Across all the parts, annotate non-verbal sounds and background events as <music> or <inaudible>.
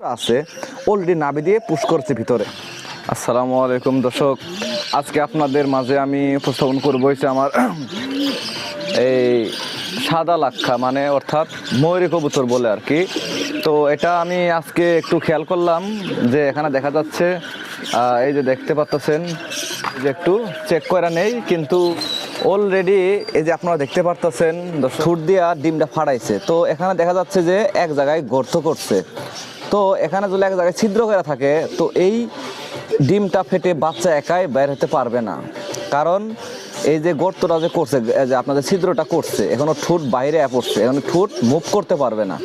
আছে অলরেডি নাবি দিয়ে পুশ করছে ভিতরে। আসসালামু আলাইকুম দর্শক, আজকে আপনাদের মাঝে আমি উপস্থাপন করব হচ্ছে আমার <clears throat> এই সাদা লাক্ষা মানে অর্থাৎ ময়ূরী কবুতর বলে আর কি। তো এটা আমি আজকে একটু খেয়াল করলাম যে এখানে দেখা যাচ্ছে এই যে দেখতে পাচ্ছেন যে একটু চেক করা নেই, কিন্তু অলরেডি এই যে আপনারা দেখতে পারতেছেন ছুট দিয়া ডিমটা ফাড়াইছে। তো এখানে দেখা যাচ্ছে যে এক জায়গায় গর্ত করছে। তো এখানে যদি এক জায়গায় ছিদ্র করা থাকে, তো এই ডিমটা ফেটে বাচ্চা একাই বের হতে পারবে না। কারণ এই যে গর্তটা যে করছে যে আপনাদের ছিদ্রটা করছে এখনও ঠোঁট বাইরে পড়ছে, এখন ঠোঁট মুভ করতে পারবে না।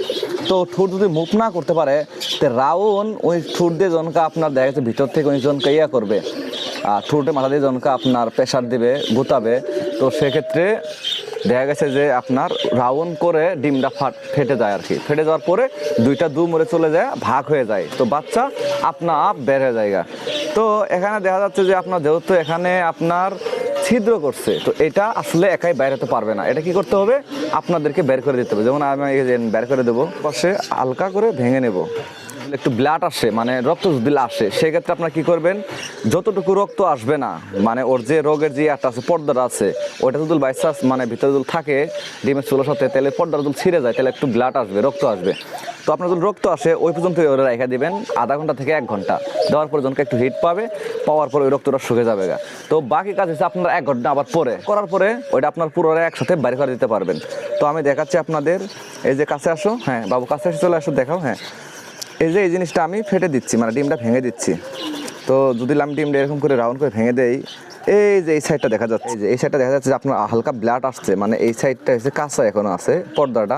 তো ঠোঁট যদি মুভ না করতে পারে, তো রাউন ওই ঠোঁট দিয়ে জনকে আপনার দেখা যাচ্ছে ভিতর থেকে ওই জনকে ইয়া করবে। আর ঠোঁটে মাথা দিয়ে জনকে আপনার প্রেশার দেবে গোতাবে তো সেক্ষেত্রে দেখা গেছে যে আপনার রাউন্ড করে ডিমটা ফাট ফেটে যায় আর কি। ফেটে যাওয়ার পরে দুইটা দু মরে চলে যায়, ভাগ হয়ে যায়। তো বাচ্চা আপনা আপ বের হয়ে যায়গা তো এখানে দেখা যাচ্ছে যে আপনার যেহেতু এখানে আপনার ছিদ্র করছে, তো এটা আসলে একাই বাইরে হতে পারবে না। এটা কি করতে হবে? আপনাদেরকে বের করে দিতে হবে। যেমন আমি বের করে দেবো, পাশে হালকা করে ভেঙে নেব। একটু ব্লাড আসে মানে রক্ত যদি আসে, সেক্ষেত্রে আপনার কি করবেন? যতটুকু রক্ত আসবে না মানে ওর যে রোগের যে একটা আছে, পর্দাটা আছে ওটা যদি বাইসাস মানে ভিতরে যদি থাকে, ডিমের চুলোর সাথে, তাহলে পর্দাটা যদি ছিঁড়ে যায়, তাহলে একটু ব্লাড আসবে, রক্ত আসবে। তো আপনার যদি রক্ত আসে, ওই পর্যন্ত ওরা রেখে দিবেন, আধা ঘণ্টা থেকে এক ঘণ্টা। দেওয়ার পর জনকে একটু হিট পাবে, পাওয়ার পর ওই রক্তটা শুকে যাবে গা। তো বাকি কাজ হচ্ছে আপনারা এক ঘণ্টা আবার পরে, করার পরে ওইটা আপনার পুরোটা একসাথে বাইরে করে দিতে পারবেন। তো আমি দেখাচ্ছি আপনাদের, এই যে কাছে আসো হ্যাঁ বাবু কাছে এসে চলে আসো, দেখাও হ্যাঁ। এই যে এই জিনিসটা আমি ফেটে দিচ্ছি মানে ডিমটা ভেঙে দিচ্ছি। তো যদি আমি ডিমটা এরকম করে রাউন্ড করে ভেঙে দেই, এই যে এই সাইডটা দেখা যাচ্ছে যে এই সাইডটা দেখা যাচ্ছে যে আপনার হালকা ব্লাড আসছে মানে এই সাইডটা হচ্ছে কাঁচা এখনও আছে, পর্দাটা।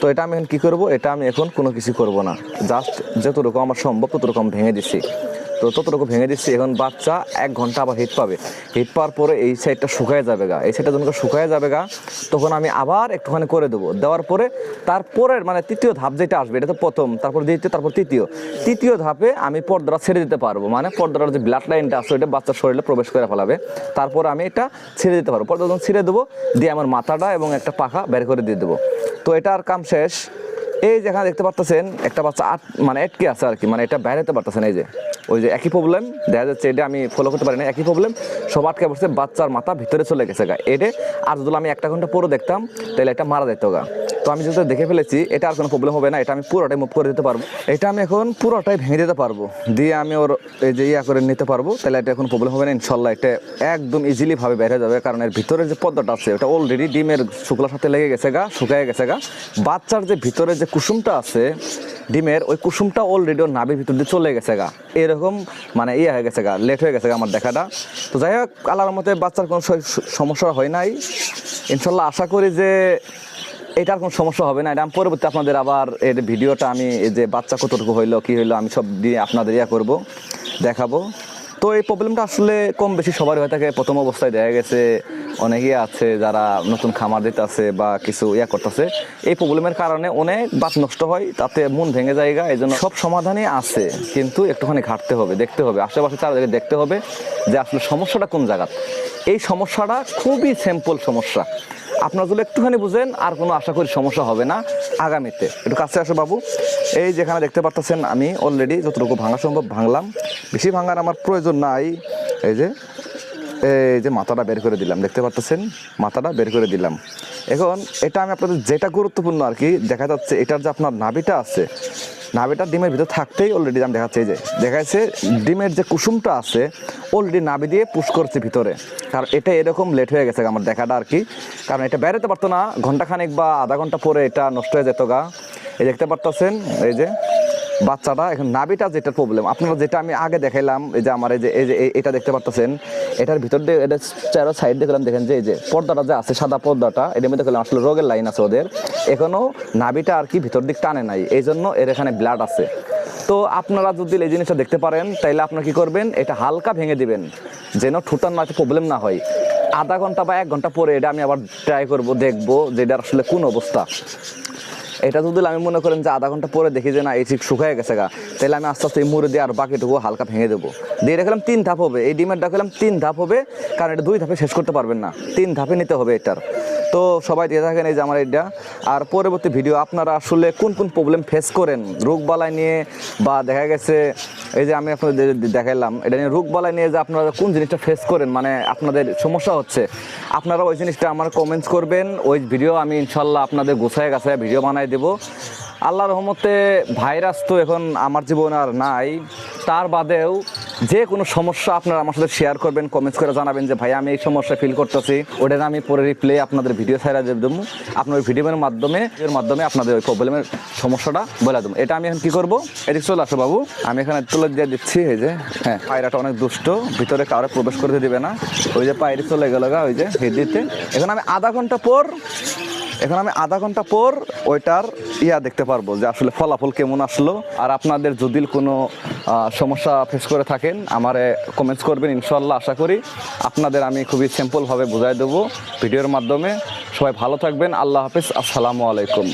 তো এটা আমি এখন কী করব? এটা আমি এখন কোনো কিছু করব না। জাস্ট যতটুকু আমার সম্ভব ততটুকু আমি ভেঙে দিচ্ছি। তো ততটুকু ভেঙে দিচ্ছি। এখন বাচ্চা এক ঘণ্টা আবার হিট পাবে। হিট পাওয়ার পরে এই সাইডটা শুকায় যাবে গা। এই সাইডটা যখন শুকায় যাবে গা, তখন আমি আবার একটুখানি করে দেবো। দেওয়ার পরে তারপরের মানে তৃতীয় ধাপ যেটা আসবে, এটা তো প্রথম, তারপর দ্বিতীয়, তারপর তৃতীয়। তৃতীয় ধাপে আমি পর্দাটা ছেড়ে দিতে পারব। মানে পর্দাটার যে ব্লাড লাইনটা আছে, ওইটা বাচ্চার শরীরে প্রবেশ করে ফেলাবে। তারপর আমি এটা ছেড়ে দিতে পারব। পর্দা যখন ছেড়ে দেবো, দিয়ে আমার মাথাটা এবং একটা পাখা বের করে দিয়ে দেবো। তো এটার কাম শেষ। এই যেখানে দেখতে পারতেছেন, একটা বাচ্চা আট মানে আটকে আছে আর কি। মানে এটা বাইরে হতে পারতেছেন, এই যে। ওই যে একই প্রবলেম দেখা যাচ্ছে এটা আমি ফলো করতে পারি না একই প্রবলেম সব আটকে পড়ছে, বাচ্চার মাথা ভিতরে চলে গেছে গা। এটা আর যদি আমি একটা ঘণ্টা পরে দেখতাম, তাহলে এটা মারা যেত গা। তো আমি যেহেতু দেখে ফেলেছি, এটা আর কোনো প্রবলেম হবে না, এটা আমি পুরোটাই মুভ করে দিতে পারব। এটা আমি এখন পুরোটাই ভেঙে দিতে পারব, দিয়ে আমি ওর এই যে ইয়া করে নিতে পারব, তাহলে এটা এখন প্রবলেম হবে না, ইনশাল্লাহ এটা একদম ইজিলি ভাবে বের হয়ে যাবে, কারণ এর ভিতরে যে পদ্মাটা আছে, ওটা অলরেডি ডিমের শুক্লার সাথে লেগে গেছে গা, শুকায় গেছে গা। বাচ্চার যে ভিতরে যে কুসুমটা আছে ডিমের ওই কুসুমটা অলরেডি ওর নাভির ভিতর দিয়ে চলে গেছে গা। এরকম মানে ইয়ে হয়ে গেছে গা লেট হয়ে গেছে গা আমার দেখাটা। তো যাই হোক, আল্লাহর মতে বাচ্চার কোনো সমস্যা হয় নাই। ইনশাল্লাহ আশা করি যে এটার কোনো সমস্যা হবে না। এটা আমি পরবর্তী আপনাদের আবার এর ভিডিওটা আমি এই যে বাচ্চা কতটুকু হইল, কি হইল, আমি সব দিয়ে আপনাদের ইয়ে করব, দেখাবো। তো এই প্রবলেমটা আসলে কম বেশি সবারই হয়ে। থাকে প্রথম অবস্থায় দেখা গেছে, অনেকেই আছে যারা নতুন খামার দিতে আছে বা কিছু ইয়া করতেছে। এই প্রবলেমের কারণে অনেক বাত নষ্ট হয়, তাতে মন ভেঙে জায়গা এই জন্য সব সমাধানই আছে। কিন্তু একটুখানি ঘাটতে হবে, দেখতে হবে, আশেপাশে চারিদিকে দেখতে হবে যে আসলে সমস্যাটা কোন জায়গা এই সমস্যাটা খুবই সিম্পল সমস্যা। আপনারা যদি একটুখানি বুঝেন, আর কোনো আশা করি সমস্যা হবে না আগামীতে। একটু কাছে আসো বাবু। এই যেখানে দেখতে পারতেছেন আমি অলরেডি যতটুকু ভাঙা সম্ভব ভাঙলাম। বেশি ভাঙার আমার প্রয়োজন নাই। এই যে এই যে মাথাটা বের করে দিলাম, দেখতে পারতেছেন? মাথাটা বের করে দিলাম। এখন এটা আমি আপনাদের যেটা গুরুত্বপূর্ণ আর কি, দেখা যাচ্ছে এটার যে আপনার নাভিটা আছে নাভিটা ডিমের ভিতরে থাকতেই অলরেডি আমি দেখাচ্ছি, এই যে দেখাচ্ছে ডিমের যে কুসুমটা আছে অলরেডি নাভি দিয়ে পুশ করছে ভিতরে। কারণ এটা এরকম লেট হয়ে গেছে আমার দেখাটা আর কি। কারণ এটা বেরোতে পারতো না, ঘন্টাখানেক বা আধা ঘণ্টা পরে এটা নষ্ট হয়ে যেত গা। এই দেখতে পারতেছেন, এই যে বাচ্চাটা, এখন নাভিটা যেটা প্রবলেম আপনারা যেটা আমি আগে দেখাইলাম, এই যে আমার এই যে এই যে এটা দেখতে পারতেছেন, এটার ভিতর দিয়ে, এটা চারো সাইড দেখলাম, দেখেন যে, এই যে পর্দাটা যে আছে, সাদা পর্দাটা, এটার মধ্যে দেখলাম আসলে রোগের লাইন আছে ওদের, এখনও নাভিটা আর কি ভিতর দিক টানে নাই এই জন্য এর এখানে ব্লাড আছে। তো আপনারা যদি এই জিনিসটা দেখতে পারেন, তাইলে আপনারা কি করবেন, এটা হালকা ভেঙে দিবেন, যেন ঠুটার না প্রবলেম না হয়। আধা ঘণ্টা বা এক ঘণ্টা পরে এটা আমি আবার ট্রাই করব, দেখব যে এটা আসলে কোন অবস্থা। এটা যদি আমি মনে করেন যে আধা ঘণ্টা পরে দেখি যে না, এই ঠিক শুকায় গেছে গা, তাহলে আমি আস্তে আস্তে এই মুড়ে দিয়ে আর বাকিটুকু হালকা ভেঙে দেবো। দিয়ে রাখলাম তিন ধাপ হবে। এই ডিমের ডাকলাম তিন ধাপ হবে, কারণ এটা দুই ধাপে শেষ করতে পারবেন না। তিন ধাপে নিতে হবে এটার। তো সবাই দিয়ে থাকেন এই যে আমার এটা আর পরবর্তী ভিডিও আপনারা আসলে কোন কোন প্রবলেম ফেস করেন? রোগ বালাই নিয়ে বা দেখা গেছে এই যে আমি আপনাদের দেখাইলাম, এটা নিয়ে রোগ বলা নিয়ে যে আপনারা কোন জিনিসটা ফেস করেন মানে আপনাদের সমস্যা হচ্ছে, আপনারা ওই জিনিসটা আমার কমেন্টস করবেন, ওই ভিডিও আমি ইনশাল্লাহ আপনাদের গোছায় গাছায় ভিডিও বানাই দেবো। আল্লাহ রহমতে ভাইরাস তো এখন আমার জীবন আর নাই, তার বাদেও যে কোনো সমস্যা আপনারা আমার সাথে শেয়ার করবেন কমেন্টস করে জানাবেন যে ভাই আমি এই সমস্যা ফিল করতেছি। ওটা আমি পরে রিপ্লে আপনাদের ভিডিও ছাড়া দেবো। আপনার ভিডিওর মাধ্যমে এর মাধ্যমে আপনাদের ওই প্রবলেমের সমস্যাটা বলে দেবো। এটা আমি এখন কি করব? এদিকে চলে আসো বাবু। আমি এখানে তুলে দিয়ে দিচ্ছি, এই যে হ্যাঁ পায়রাটা অনেক দুষ্ট, ভিতরে কারও প্রবেশ করতে দিবে না। ওই যে পায়রি চলে গেল ওই যে দিতে এখন আমি আধা ঘণ্টা পর এখন আমি আধা ঘণ্টা পর ওইটার ইয়া দেখতে পারব যে আসলে ফলাফল কেমন আসলো। আর আপনাদের যদি কোনো সমস্যা ফেস করে থাকেন, আমারে কমেন্টস করবেন ইনশাল্লাহ আশা করি। আপনাদের আমি খুবই সিম্পলভাবে বুঝাই দেবো ভিডিওর মাধ্যমে। সবাই ভালো থাকবেন, আল্লাহ হাফিজ, আসসালামু আলাইকুম।